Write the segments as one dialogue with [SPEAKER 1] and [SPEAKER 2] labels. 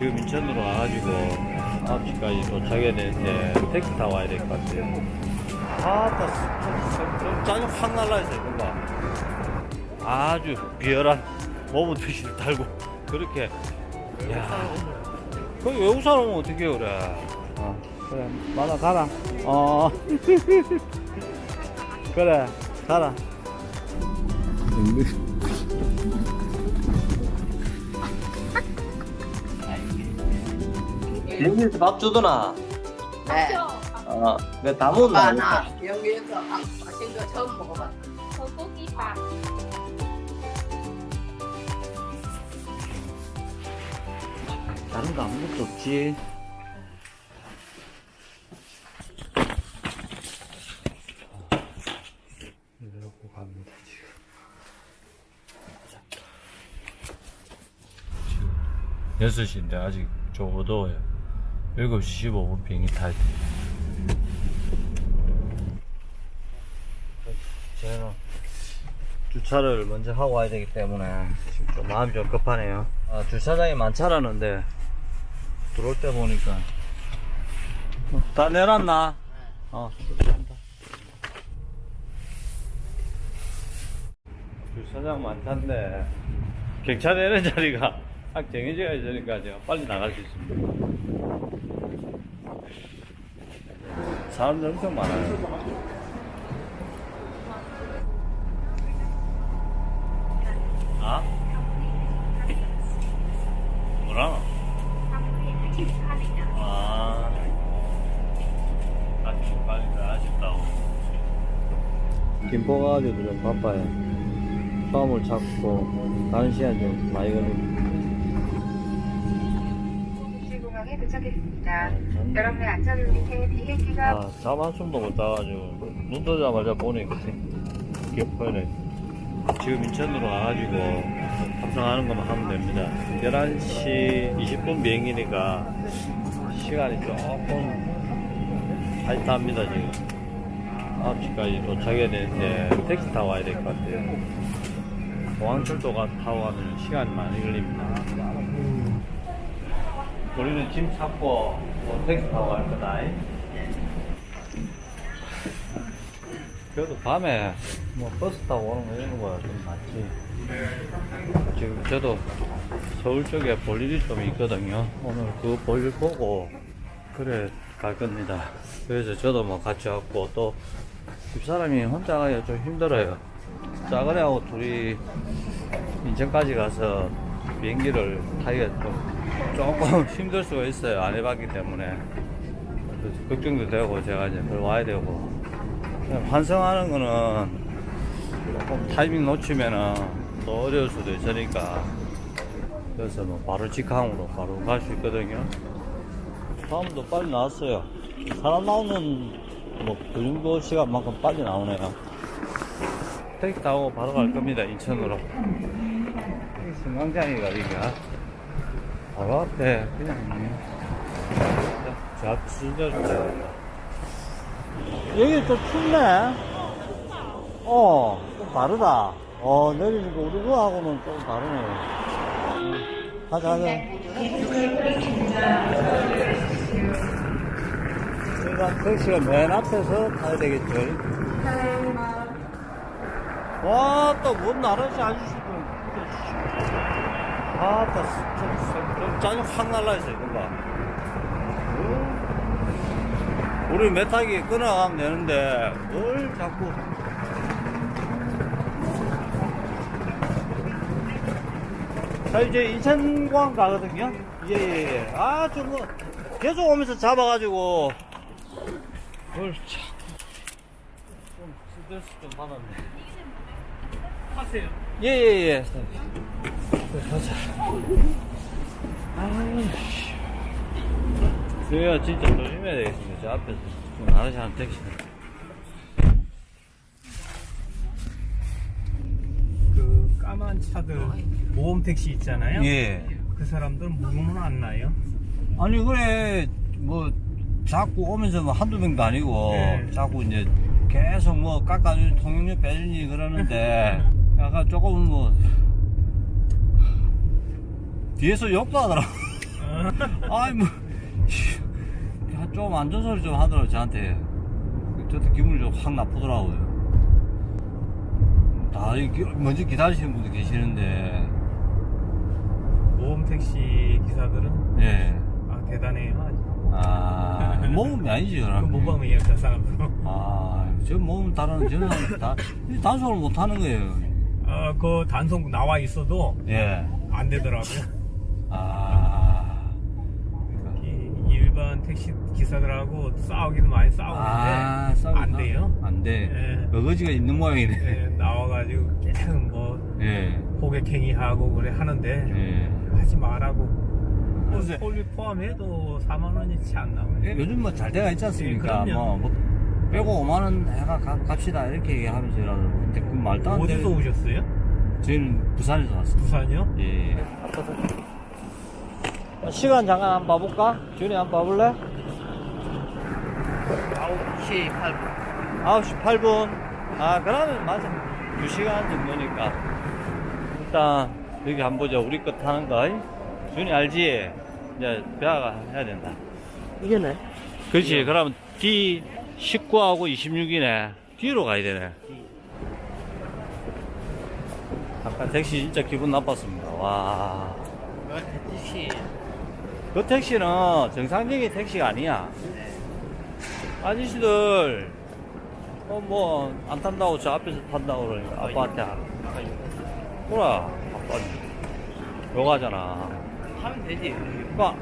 [SPEAKER 1] 지금 인천으로 와가지고 9시까지 도착해야 되는데 택시 타고 와야 될 것 같아요. 아따 짜증 확 날라있어요 금방. 아주 비열한 몸은 드시 달고 그렇게. 야. 거기 외국 사람 오면 어떻게 그래? 어, 그래. 맞아 가라. 어. 그래. 가라
[SPEAKER 2] 비행기에서 밥 주더나?
[SPEAKER 3] 네.
[SPEAKER 2] 어, 내 담은 나.
[SPEAKER 3] 많아. 여기에서 아, 맛있는 거 처음 먹어봤어.
[SPEAKER 4] 소고기밥
[SPEAKER 1] 다른 거 아무것도 없지 이러고 갑니다 지금 지금 6시인데 아직 좀 어두워요 7시 15분 비행기 타야 돼 저는 주차를 먼저 하고 와야 되기 때문에 지금 좀 마음이 좀 급하네요 아, 주차장이 많차라는데 들어올 때 보니까 어, 다 내놨나? 어. 주차장 많던데 경차 내는 자리가 딱 정해져 있으니까 제가 빨리 나갈 수 있습니다 사람들 엄청 많아요 아? 뭐라? 아, 아직 빨리 아쉽다고. 김포 가지고 좀 바빠요. 처음을 찾고 가는 시간 좀 많이 걸립니 다.
[SPEAKER 5] 공항에 도착했습니다. 여러분의 안전을 위해 비행기가
[SPEAKER 1] 아, 잠 한숨도 못 자가지고 눈 뜨자마자 보니까 기억하네. 지금 인천으로 와가지고 탑승하는 것만 하면 됩니다. 11시 20분 비행기니까 시간이 조금 타이트합니다 지금. 9시까지 도착해야 되는데 택시 타고 와야 될 것 같아요. 공항철도가 타고 가면 시간이 많이 걸립니다. 우리는 짐 찾고 뭐 택시 타고 갈 거다. 그래도 밤에 뭐 버스 타고 오는 거 이런 거야 좀 낫지. 지금 저도 서울 쪽에 볼 일이 좀 있거든요. 오늘 그 볼 일 보고 그래 갈 겁니다. 그래서 저도 뭐 같이 왔고 또 집사람이 혼자 가기가 좀 힘들어요. 짜그네하고 둘이 인천까지 가서 비행기를 타기가 좀 조금 힘들 수가 있어요. 안 해봤기 때문에. 걱정도 되고 제가 이제 그걸 와야 되고. 환승하는 거는 조금 타이밍 놓치면은 또 어려울 수도 있으니까. 그래서 뭐 바로 직항으로 바로 갈 수 있거든요. 다음도 빨리 나왔어요. 사람 나오는 뭐그 정도 시간만큼 빨리 나오네요. 택시 타고 바로 갈 겁니다 인천으로. 승강장이가 여기가 바로 앞에 그냥 좌측으로 여기 좀 춥네. 어, 좀 다르다. 어, 내리니까 우리 그하고는 좀 다르네. 가자, 가자. 일단 택시가 맨 앞에서 타야 되겠죠. 와, 또뭔 나라지 아저씨도. 아, 또, 좀, 좀, 좀 짜증 확 날라있어요, 금방. 우리 메타기 끊어가면 되는데 뭘 자꾸. 자 이제 인천공항 가거든요? 예예예. 아좀뭐 계속 오면서 잡아가지고. 뭘 자꾸 좀 스트레스 좀 받았네. 하세요. 예예예. 가자 아이씨 그래야 진짜 조심해야 되겠습니다. 저 앞에서 좀 나르지 않은 택시.
[SPEAKER 6] 그 까만 차들 모험 택시 있잖아요.
[SPEAKER 1] 예.
[SPEAKER 6] 그 사람들 무음은 안 나요.
[SPEAKER 1] 아니, 그래, 뭐, 자꾸 오면서 뭐 한두 명도 아니고,
[SPEAKER 6] 네.
[SPEAKER 1] 자꾸 이제 계속 뭐 깎아주니, 통행료 빼주니 그러는데, 약간 조금 뭐, 뒤에서 욕도 하더라고.
[SPEAKER 6] 어,
[SPEAKER 1] 아이 뭐, 좀 안 좋은 소리 좀 하더라고 저한테. 저도 기분이 좀 확 나쁘더라고요. 다 먼저 기다리시는 분도 계시는데,
[SPEAKER 6] 모험 택시 기사들은
[SPEAKER 1] 예.
[SPEAKER 6] 아 대단해요.
[SPEAKER 1] 아,
[SPEAKER 6] 그
[SPEAKER 1] 저는.
[SPEAKER 6] 모방이에요, 저 사람들.
[SPEAKER 1] 아, 저 몸은 다른, 저는 다, 단속을 못 하는 거예요.
[SPEAKER 6] 어 그 단속 나와 있어도
[SPEAKER 1] 예.
[SPEAKER 6] 안 되더라고요. 택시 기사들하고 싸우기도 많이 싸우는데
[SPEAKER 1] 아, 싸우고
[SPEAKER 6] 안
[SPEAKER 1] 나-
[SPEAKER 6] 돼요.
[SPEAKER 1] 안 돼.
[SPEAKER 6] 예.
[SPEAKER 1] 어거지가 있는 모양이네.
[SPEAKER 6] 예, 나와가지고 계속 뭐
[SPEAKER 1] 예.
[SPEAKER 6] 호객행위하고 그래 하는데
[SPEAKER 1] 예.
[SPEAKER 6] 하지 말라고.
[SPEAKER 1] 글쎄.
[SPEAKER 6] 폴리 포함해도 4만 원이 채안 나와요.
[SPEAKER 1] 요즘 뭐 잘 돼가 있지 않습니까?
[SPEAKER 6] 예, 그럼요.
[SPEAKER 1] 뭐, 뭐 빼고 5만 원 해가 가- 갑시다 이렇게 얘기하면서 근데 그 말도 안
[SPEAKER 6] 어디서
[SPEAKER 1] 되는
[SPEAKER 6] 오셨어요?
[SPEAKER 1] 저희는 부산에서 왔습니다.
[SPEAKER 6] 부산이요?
[SPEAKER 1] 예. 시간 잠깐 한번 봐볼까? 준이 한번 봐볼래?
[SPEAKER 2] 9시 8분
[SPEAKER 1] 9시 8분. 아, 그러면 맞아. 2시간 정도니까. 일단, 여기 한번 보자. 우리 거 타는 거. 준이 알지? 이제, 배아가 해야 된다.
[SPEAKER 2] 이게네
[SPEAKER 1] 그렇지. 그러면 D 19하고 26이네. 뒤로 가야 되네. 아까 택시 진짜 기분 나빴습니다. 와.
[SPEAKER 2] 택시
[SPEAKER 1] 그 택시는 정상적인 택시가 아니야. 아저씨들, 어, 뭐, 안 탄다고 저 앞에서 탄다고 그러니까 아빠한테. 그래, 아빠. 욕하잖아.
[SPEAKER 2] 하면 되지
[SPEAKER 1] 그니까,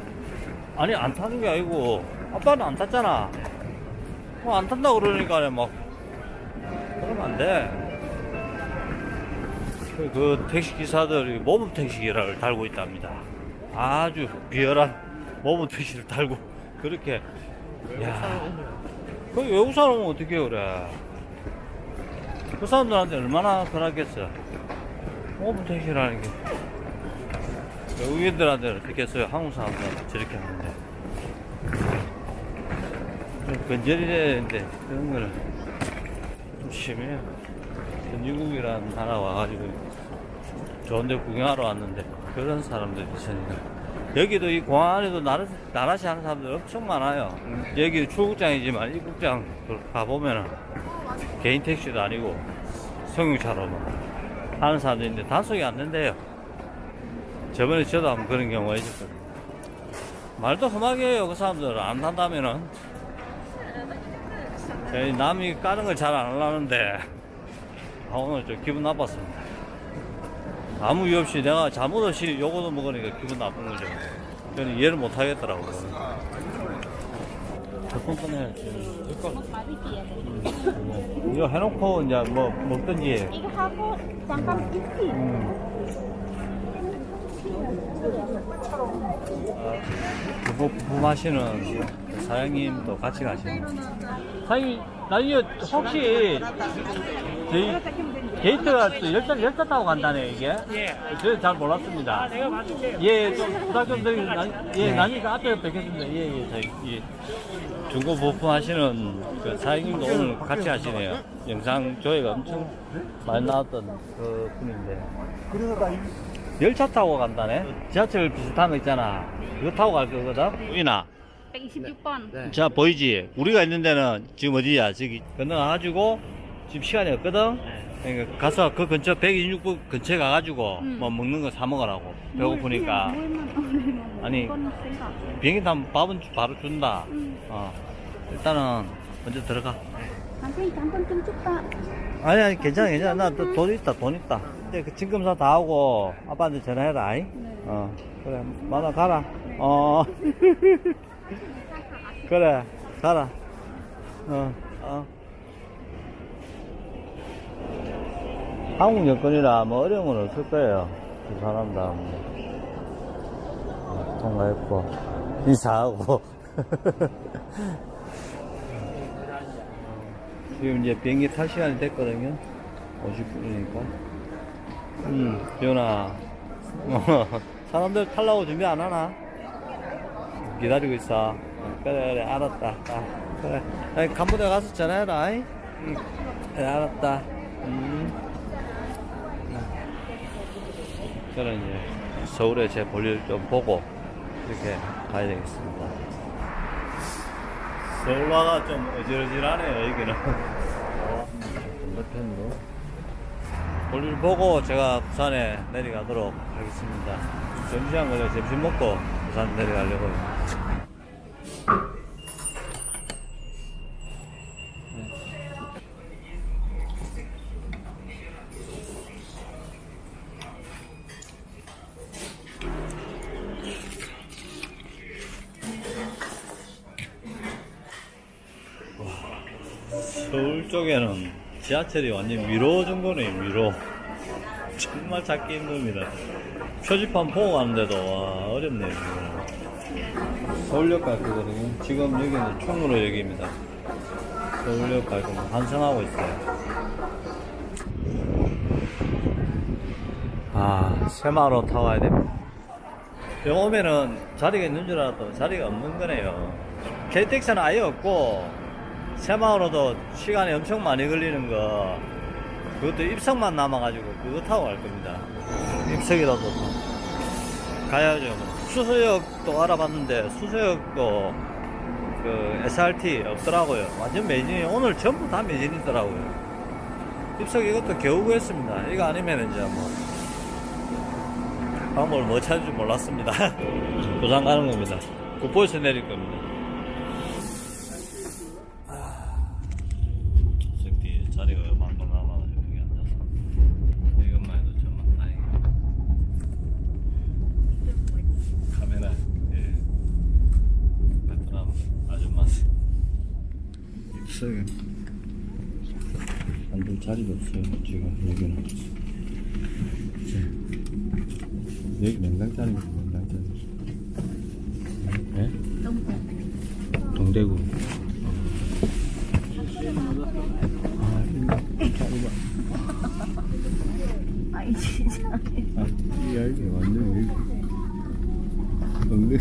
[SPEAKER 1] 아니, 안 타는 게 아니고, 아빠는 안 탔잖아. 뭐, 안 탄다고 그러니까, 막, 그러면 안 돼. 그, 그 택시 기사들이 모범 택시기를 달고 있답니다. 아주 비열한 모범 택시를 달고, 그렇게, 야. 그 외국 사람은 어떻게 그래? 그 사람들한테 얼마나 그러겠어? 모범 택시라는 게. 외국인들한테는 그렇게 써요. 한국 사람들한테 저렇게 하는데. 좀 건절이래야 되는데, 그런 거는 좀 심해요. 선진국이라는 나라 와가지고 좋은 데 구경하러 왔는데, 그런 사람들이 있으니까. 여기도 이 공항 안에도 나라, 나라시 하는 사람들 엄청 많아요. 여기 출국장이지만 입국장 가보면은 개인 택시도 아니고 승용차로만 하는 사람도 있는데 단속이 안 된대요. 저번에 저도 한번 그런 경우가 있었거든요. 말도 험하게 해요, 그 사람들. 안 한다면은. 남이 까는 걸 잘 안 하려는데, 아, 오늘 좀 기분 나빴습니다. 아무 이유 없이 내가 잘못 없이 요거도 먹으니까 기분 나쁜 거죠. 저는 이해를 못 하겠더라고요. 몇번 꺼내야지. 음. 이거 해놓고 이제 뭐 먹든지.
[SPEAKER 4] 이거 하고 잠깐 있지.
[SPEAKER 1] 그거 부품하시는 사장님도 같이 가시는 사장님 나 이거 혹시 저희 게이트가 또 열차, 열차 타고 간다네 이게. 예. 저는 잘 몰랐습니다. 내가 맞을게요 예 좀 부탁 좀 드리고 나, 예 나니까 앞에 뵙겠습니다. 예 예 저희 예. 중고 부품 하시는 그 사장님도 오늘 같이 하시네요. 영상 조회가 엄청 많이 나왔던 그 분인데. 열차 타고 간다네? 지하철 비슷한 거 있잖아. 그거 타고 갈 거거든? 우이나.
[SPEAKER 4] 126번.
[SPEAKER 1] 자 보이지? 우리가 있는 데는 지금 어디야? 저기 건너가지고 지금 시간이 없거든 그러니까 가서 그 근처 126번 근처에 가가지고
[SPEAKER 4] 음.
[SPEAKER 1] 뭐 먹는 거 사 먹으라고 배고프니까
[SPEAKER 4] 오르면
[SPEAKER 1] 아니. 비행기 타면 밥은 주- 바로 준다
[SPEAKER 4] 음.
[SPEAKER 1] 어 일단은 먼저 들어가
[SPEAKER 4] 선생님 잠깐 좀 줄까?
[SPEAKER 1] 아니 아니 괜찮아 괜찮아 나또돈 있다 돈 있다 근데 그 진검사 다 하고 아빠한테 전화해라 아이? 어 그래 만나 가라 어 그래 가라 어 어. 한국 여권이라 뭐 어려운 건 없을 거예요 두 사람 다 뭐. 어, 통과했고 인사하고 지금 이제 비행기 탈 시간이 됐거든요. 50분이니까. 음, 지훈아. 어, 사람들 탈라고 준비 안 하나? 기다리고 있어. 어, 그래, 그래, 알았다. 아, 그래. 간부대 가서 전화해라. 이. 응. 그래, 알았다. 음. 그래, 이제 서울에 제 볼일 좀 보고 이렇게 가야 되겠습니다. 서울화가 좀 어지러지하네요, 여기는. 건너편으로. 볼일 보고 제가 부산에 내려가도록 하겠습니다. 점심시간 걸려 점심 먹고 부산 내려가려고요. 서울 쪽에는 지하철이 완전 위로 정도네 위로. 정말 찾기 힘듭니다. 표지판 보고 가는데도 와 어렵네요. 서울역 갈 거거든요 지금 여기는 충무로역입니다. 서울역 갈 거고 환승하고 있어요. 아 새마로 타고 와야 됩니다. 여기 오면은 자리가 있는 줄 알았더니 자리가 없는 거네요. KTX는 아예 없고 새마을로도 시간이 엄청 많이 걸리는 거 그것도 입석만 남아가지고 그거 타고 갈 겁니다. 입석이라도. 가야죠. 수서역도 알아봤는데 수서역도 그 SRT 없더라고요. 완전 매진이 오늘 전부 다 매진이더라고요. 입석 이것도 겨우 구했습니다. 이거 아니면 이제 뭐 방법을 뭐 찾을 줄 몰랐습니다. 부산 가는 겁니다. 국보에서 내릴 겁니다 자리가 얼마큼 남아가지고 여기 앉아서. 이것만 해도 정말 다행이에요. 카메라 예. 베트남 아줌마 있어요. 앉을 자리가 없어요 지금 여기는. 자, 여기 명당자리 네? 동대구 아,
[SPEAKER 4] 아이 진짜.
[SPEAKER 1] 아, 이 알게 완전 여기 엉덩이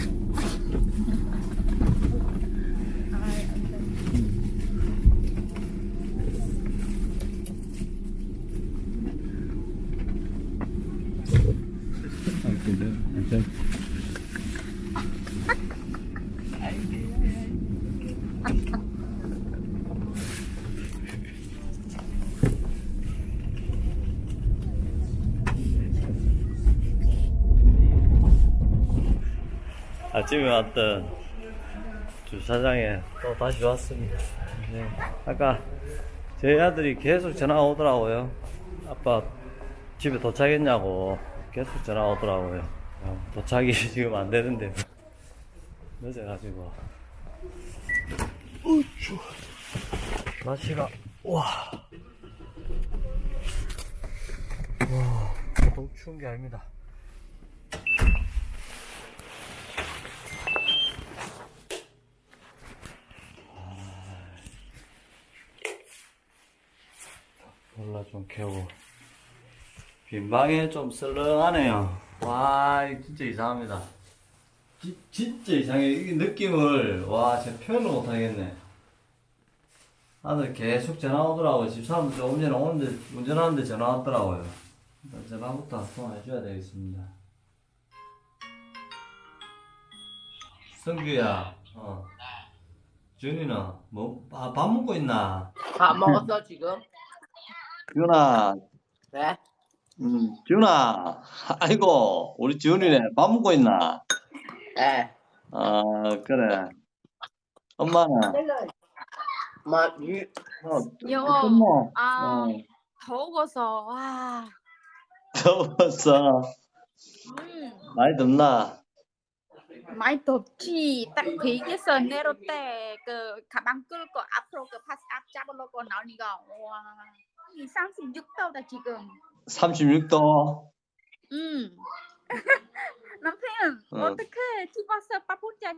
[SPEAKER 1] 아, 괜찮아. 괜찮아. 아침에 왔던 주차장에 또 다시 왔습니다. 네. 아까 저희 아들이 계속 전화가 오더라고요. 아빠 집에 도착했냐고 계속 전화가 오더라고요. 어, 도착이 지금 안 되는데 늦어가지고. 우쭈. 날씨가 와. 와, 너무 추운 게 아닙니다. 좀 캐고 빈방에 좀 썰렁하네요. 와 진짜 이상합니다. 지- 진짜 이상해. 이 느낌을 와제 표현을 못하겠네. 아들 계속 전화 오더라고요. 집사람도 조금 전에 오는데 운전하는데 전화 왔더라고요. 일단 전화부터 통화해줘야 되겠습니다. 성규야 어. 준이는 뭐밥 먹고 있나?
[SPEAKER 3] 다 먹었어 지금?
[SPEAKER 7] 준아,
[SPEAKER 3] 네?
[SPEAKER 7] 음, 준아, 아이고, 우리 준이네, 밥 먹고 있나?
[SPEAKER 3] 네.
[SPEAKER 7] 아, 그래. 엄마는,
[SPEAKER 3] 뭐 유,
[SPEAKER 7] 어,
[SPEAKER 4] 여보,
[SPEAKER 7] 뭐,
[SPEAKER 4] 아,
[SPEAKER 7] 어,
[SPEAKER 4] 더워서 와.
[SPEAKER 7] 더웠어.
[SPEAKER 4] 음,
[SPEAKER 7] 많이 덥나?
[SPEAKER 4] 많이 덥지. 딱 베개에서 내릴 때그 가방 끌고 앞으로 그 파스 앞 잡으려고 나오니까 와. 이 36도다 지금.
[SPEAKER 7] 36도.
[SPEAKER 4] 음. 남편
[SPEAKER 7] 어.
[SPEAKER 4] 어떡해 집 와서 밥 혼자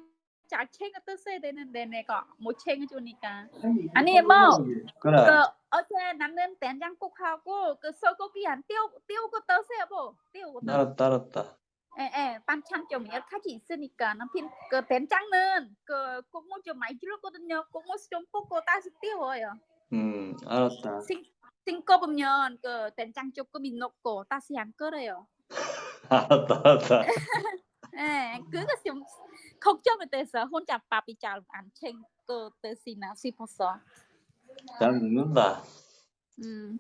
[SPEAKER 4] 잘 챙겨 떴어야 되는데 내가 못 챙겨주니까 아니 뭐
[SPEAKER 7] 그래.
[SPEAKER 4] 그 어제 남는 된장국하고 그 소고기 한 띄우 띄우고 떠세요 뭐 띄우고 떠.
[SPEAKER 7] 알았다, 알았다.
[SPEAKER 4] 예, 예, 반찬 좀 여러 가지 있으니까 남편 그 된장은 그 국물 좀 많이 줄었거든요. 국물 좀 붓고 다시 띄워요.
[SPEAKER 7] 음, 알았다.
[SPEAKER 4] 싱 싱거우면 그 된장 조금 넣고 다시 안 끓여요.
[SPEAKER 7] 알았다, 알았다.
[SPEAKER 4] 에, 그거 좀 걱정이 돼서 혼자 밥이 잘안 챙겨 드시나 싶었어.
[SPEAKER 1] 잘 먹는다.
[SPEAKER 4] 음.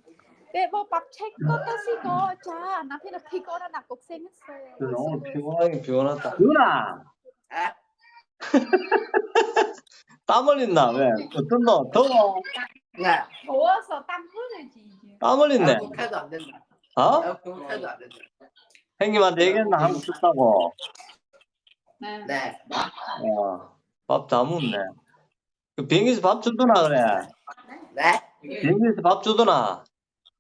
[SPEAKER 4] 왜뭐밥 챙겨 드시고 자 남편은 피곤하나 고생했어요.
[SPEAKER 1] 그래, 오늘 피곤하긴 피곤하다. 준아!
[SPEAKER 3] 에?
[SPEAKER 1] 땀 흘린다, 왜? 어떤 너? 더워?
[SPEAKER 3] 네.
[SPEAKER 4] 더워서 땀 흐르지 이제.
[SPEAKER 1] 땀 흘린네.
[SPEAKER 3] 에어컨 켜도 안 된다.
[SPEAKER 1] 어?
[SPEAKER 3] 에어컨 켜도 안 된다.
[SPEAKER 1] 형님한테 얘기했나? 한국 춥다고.
[SPEAKER 4] 네.
[SPEAKER 3] 네.
[SPEAKER 1] 어, 밥다 먹네. 그 비행기에서 밥 주더나, 그래.
[SPEAKER 3] 네.
[SPEAKER 1] 비행기에서 밥 주더나.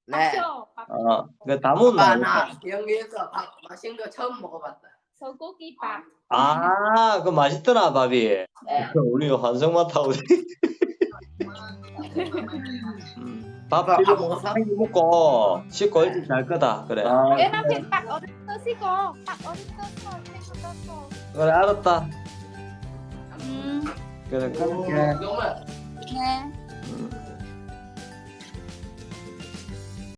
[SPEAKER 3] 네.
[SPEAKER 4] 맞죠? 밥
[SPEAKER 1] 어, 그다 먹나?
[SPEAKER 3] 아빠 나 여기에서 밥 맛있는 거 처음 먹어봤다.
[SPEAKER 4] 소고기 밥.
[SPEAKER 1] 아, 그 맛있더나, 밥이.
[SPEAKER 3] 네.
[SPEAKER 1] 우리 환승만 타고. 음,
[SPEAKER 3] 밥을
[SPEAKER 1] 아무
[SPEAKER 3] 상이
[SPEAKER 1] 먹고 씻고 일찍 잘 거다. 그래.
[SPEAKER 4] 아, 그래. 딱 어딨어 시고 딱 어딨어? 시고
[SPEAKER 1] 그래 알았다.
[SPEAKER 4] 음.
[SPEAKER 1] 그래 그렇게
[SPEAKER 3] 네. 음.